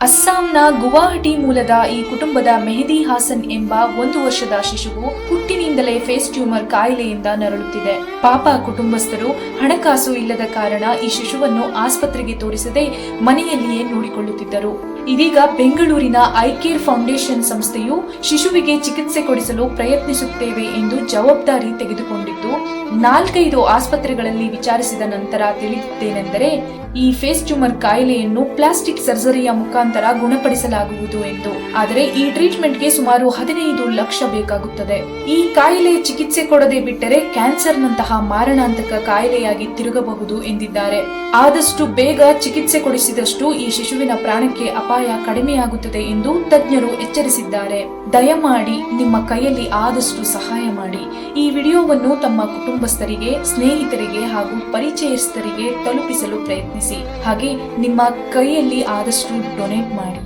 ಅಸ್ಸಾಂನ ಗುವಾಹಟಿ ಮೂಲದ ಈ ಕುಟುಂಬದ ಮೆಹದಿ ಹಾಸನ್ ಎಂಬ ಒಂದು ವರ್ಷದ ಶಿಶುವು ಹುಟ್ಟಿನಿಂದಲೇ ಫೇಸ್ ಟ್ಯೂಮರ್ ಕಾಯಿಲೆಯಿಂದ ನರಳುತ್ತಿದೆ. ಪಾಪ ಕುಟುಂಬಸ್ಥರು ಹಣಕಾಸು ಇಲ್ಲದ ಕಾರಣ ಈ ಶಿಶುವನ್ನು ಆಸ್ಪತ್ರೆಗೆ ತೋರಿಸದೆ ಮನೆಯಲ್ಲಿಯೇ ನೋಡಿಕೊಳ್ಳುತ್ತಿದ್ದರು. ಇದೀಗ ಬೆಂಗಳೂರಿನ ಐಕೇರ್ ಫೌಂಡೇಶನ್ ಸಂಸ್ಥೆಯು ಶಿಶುವಿಗೆ ಚಿಕಿತ್ಸೆ ಕೊಡಿಸಲು ಪ್ರಯತ್ನಿಸುತ್ತೇವೆ ಎಂದು ಜವಾಬ್ದಾರಿ ತೆಗೆದುಕೊಂಡಿದ್ದು ನಾಲ್ಕೈದು ಆಸ್ಪತ್ರೆಗಳಲ್ಲಿ ವಿಚಾರಿಸಿದ ನಂತರ ತಿಳಿದಿದ್ದೇನೆಂದರೆ, ಈ ಫೇಸ್ ಟ್ಯೂಮರ್ ಕಾಯಿಲೆಯನ್ನು ಪ್ಲಾಸ್ಟಿಕ್ ಸರ್ಜರಿಯ ಮುಖಾಂತರ ಗುಣಪಡಿಸಲಾಗುವುದು ಎಂದು. ಆದರೆ ಈ ಟ್ರೀಟ್ಮೆಂಟ್ಗೆ ಸುಮಾರು ಹದಿನೈದು ಲಕ್ಷ ಬೇಕಾಗುತ್ತದೆ. ಈ ಕಾಯಿಲೆ ಚಿಕಿತ್ಸೆ ಕೊಡದೆ ಬಿಟ್ಟರೆ ಕ್ಯಾನ್ಸರ್ನಂತಹ ಮಾರಣಾಂತಕ ಕಾಯಿಲೆಯಾಗಿ ತಿರುಗಬಹುದು ಎಂದಿದ್ದಾರೆ. ಆದಷ್ಟು ಬೇಗ ಚಿಕಿತ್ಸೆ ಕೊಡಿಸಿದಷ್ಟು ಈ ಶಿಶುವಿನ ಪ್ರಾಣಕ್ಕೆ ಅಪಾಯ ಕಡಿಮೆಯಾಗುತ್ತದೆ ಎಂದು ತಜ್ಞರು ಎಚ್ಚರಿಸಿದ್ದಾರೆ. ದಯಮಾಡಿ ನಿಮ್ಮ ಕೈಯಲ್ಲಿ ಆದಷ್ಟು ಸಹಾಯ ಮಾಡಿ. ಈ ವಿಡಿಯೋವನ್ನು ತಮ್ಮ ಕುಟುಂಬಸ್ಥರಿಗೆ ಸ್ನೇಹಿತರಿಗೆ ಹಾಗೂ ಪರಿಚಯಸ್ಥರಿಗೆ ತಲುಪಿಸಲು ಪ್ರಯತ್ನಿಸಿ ಹಾಗೆ ನಿಮ್ಮ ಕೈಯಲ್ಲಿ ಆದಷ್ಟು ಡೊನೇಟ್ ಮಾಡಿ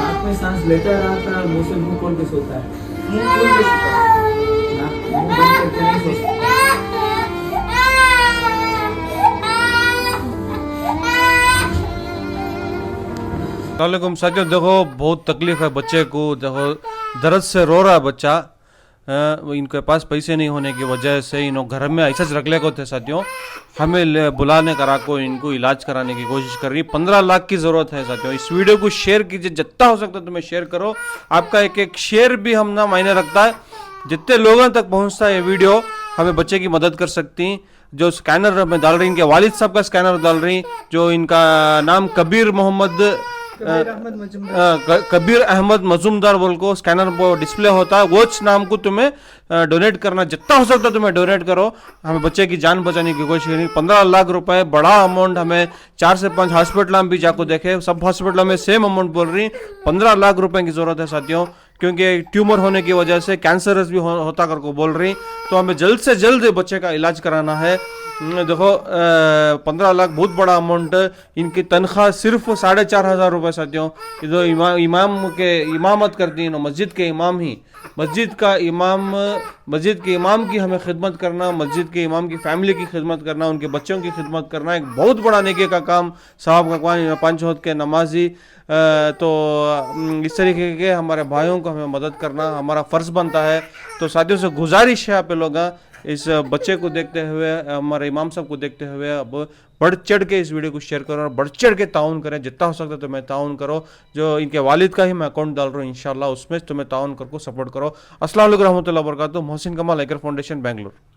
नाक में सांस लेता रहा था मुंह से मुंह खोल के सोता है मुंह खोल के सोता है वालेकुम साथियों देखो बहुत तकलीफ़ है बच्चे को देखो दर्द से रो रहा है बच्चा। अ, इनके पास पैसे नहीं होने की वजह से इन्हों घर में ऐसा रख ले को थे साथियों। हमें बुलाने करा को इनको इलाज कराने की कोशिश कर रही पंद्रह लाख की ज़रूरत है साथियों। इस वीडियो को शेयर कीजिए जितना हो सकता है तुम्हें शेयर करो। आपका एक एक शेयर भी हम ना मायने रखता है। जितने लोगों तक पहुँचता है ये वीडियो हमें बच्चे की मदद कर सकती हैं। जो स्कैनर में डाल रही इनके वालिद साहब का स्कैनर डाल रही जो इनका नाम कबीर मोहम्मद कबीर अहमद मजूमदार। बोल को स्कैनर डिस्प्ले होता है वो नाम को तुम्हें डोनेट करना जितना हो सकता है तुम्हें डोनेट करो। हमें बच्चे की जान बचाने की कोशिश करेंगे पंद्रह लाख रुपए बड़ा अमाउंट हमें चार से पाँच हॉस्पिटल में भी जाको देखे। सब हॉस्पिटल में सेम अमाउंट बोल रही। पंद्रह लाख रुपए की ज़रूरत है साथियों क्योंकि ट्यूमर होने की वजह से कैंसरस भी हो, होता कर को बोल रही। तो हमें जल्द से जल्द बच्चे का इलाज कराना है। देखो पंद्रह लाख बहुत बड़ा अमाउंट इनकी तनख्वाह सिर्फ़ साढ़े चार हज़ार रुपये साथियों ये जो इमा, इमाम के इमामत करती हैं मस्जिद के इमाम ही। मस्जिद का इमाम मस्जिद के इमाम की हमें खिदमत करना मस्जिद के इमाम की फैमिली की खिदमत करना उनके बच्चों की खिदमत करना एक बहुत बड़ा नेकी का काम। साहब कौन पाँच वक्त के नमाजी तो इस तरीके के हमारे भाइयों को हमें मदद करना हमारा फ़र्ज़ बनता है। तो साथियों से गुजारिश है आप लोग इस बच्चे को देखते हुए हमारे इमाम साहब को देखते हुए अब बढ़ चढ़ के इस वीडियो को शेयर करो और बढ़ चढ़ के ताउन करें, जितना हो सकता है तुम्हें ताउन करो, जो इनके वालिद का ही मैं अकाउंट डाल रहा हूँ इंशाल्लाह उसमें तुम्हें ताउन करके सपोर्ट करो। असल वरहमल रहमतुल्लाहि मोहसिन कमाल एकर फाउंडेशन, बेंगलुरु।